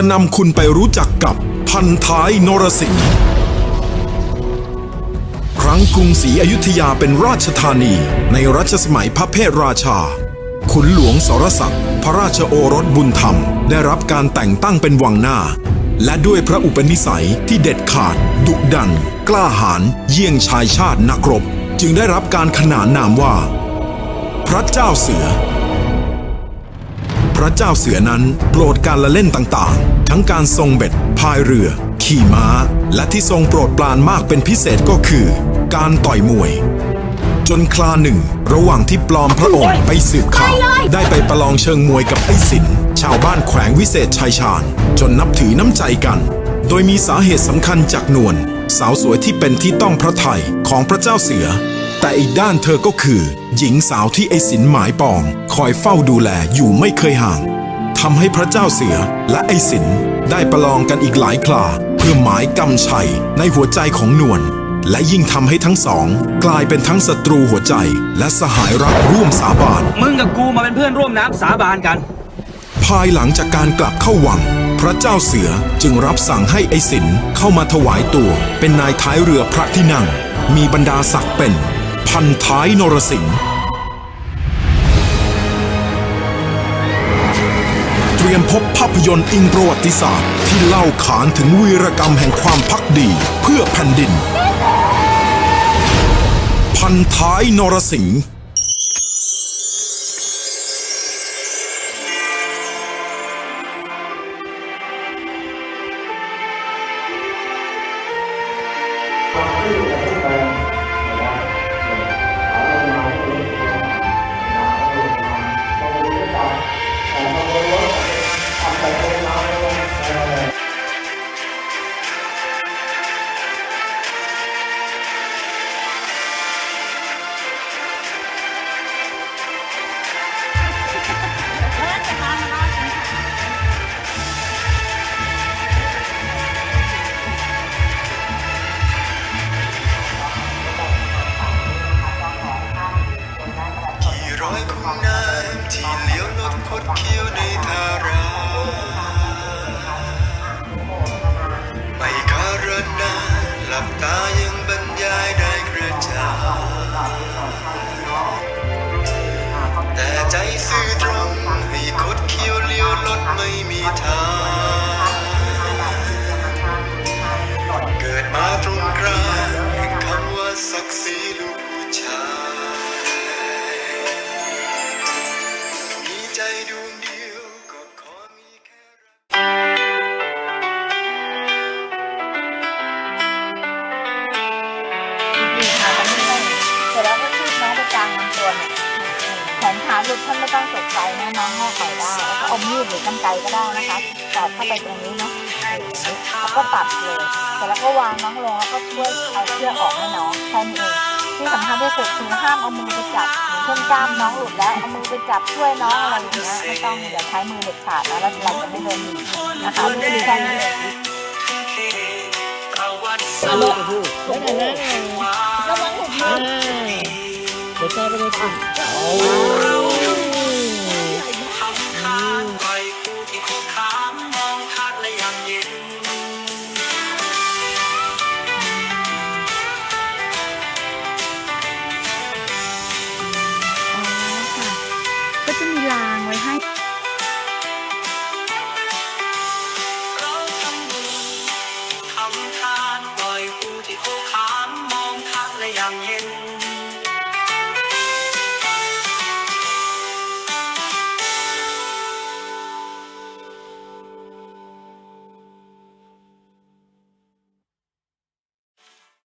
จะนำคุณไปรู้จักกับพันท้ายนรสิงห์ครั้งกรุงศรีอยุธยาเป็นราชธานีในรัชสมัยพระเพทราชา ขุนหลวงสรศักดิ์พระราชโอรสบุญธรรม ได้รับการแต่งตั้งเป็นวังหน้า และด้วยพระอุปนิสัยที่เด็ดขาด ดุดัน กล้าหาญเยี่ยงชายชาตินักรบ จึงได้รับการขนานนามว่า พระเจ้าเสือ ระเจ้าเสือนั้นโปรดการละเล่นต่างๆ ทั้งการทรงเบ็ดพายเรือ ขี่ม้า และที่ทรงโปรดปรานมากเป็นพิเศษก็คือ การต่อยมวย จนคลาหนึ่ง ระหว่างที่ปลอมพระองค์ไปสืบข่าว ได้ไปประลองเชิงมวยกับไอ้สินชาวบ้านแขวงวิเศษชัยชาญ จนนับถือน้ำใจกัน โดยมีสาเหตุสำคัญจากนวลสาวสวยที่เป็นที่ต้องพระทัยของพระเจ้าเสือ แต่อีกด้านเธอก็คือ หญิงสาวที่ไอ้สินหมายปอง คอยเฝ้าดูแลอยู่ไม่เคยห่างทำให้พระเจ้าเสือและไอ้สินได้ประลองกันอีกหลายคราเพื่อหมายกำชัยในหัวใจของนวลและยิ่งทำให้ทั้งสอง กลายเป็นทั้งศัตรูหัวใจ และสหายรักร่วมสาบาน มึงกับกูมาเป็นเพื่อนร่วมน้ำสาบานกัน ภายหลังจากการกลับเข้าวัง พระเจ้าเสือจึงรับสั่งให้ไอ้สินเข้ามาถวายตัว เป็นนายท้ายเรือพระที่นั่ง มีบรรดาศักดิ์เป็น พันท้ายนรสิงห์เตรียมพบภาพยนตร์อิงประวัติศาสตร์ ที่เล่าขานถึงวีรกรรมแห่งความพักดีเพื่อแผ่นดิน พันท้ายนรสิงห์ ดวงเดียวก็ขอมีแค่รัก ดีค่ะแต่ไม่ให้เสร็จแล้วก็ชืบน้องไปกลางลำตัวเนี่ยแขนขาหลุดท่านไม่ต้องตกใจนะน้องงอเข่าได้แล้วก็เอามีดหรือกรรไกรก็ได้นะคะตัดเข้าไปตรงนี้เนาะแล้วก็ตัดเลยเสร็จแล้วก็วางน้องลงแล้วก็ช่วยเอาเชือกออกให้น้องแค่นี้เองที่สำคัญที่สุดคือห้ามเอามือไปจับอ ย่างเช่นกล้ามน้องหลุดแล้วเอามือไปจับช่วยน้องอะไรอย่างเงี้ยไม่ต้องอย่าใช้มือเด็ดขาดนะแล้วเราจะไม่โดนหนีนะคะนี่คือแค่นี้เองอ๋อ xin tới Milan ngày 2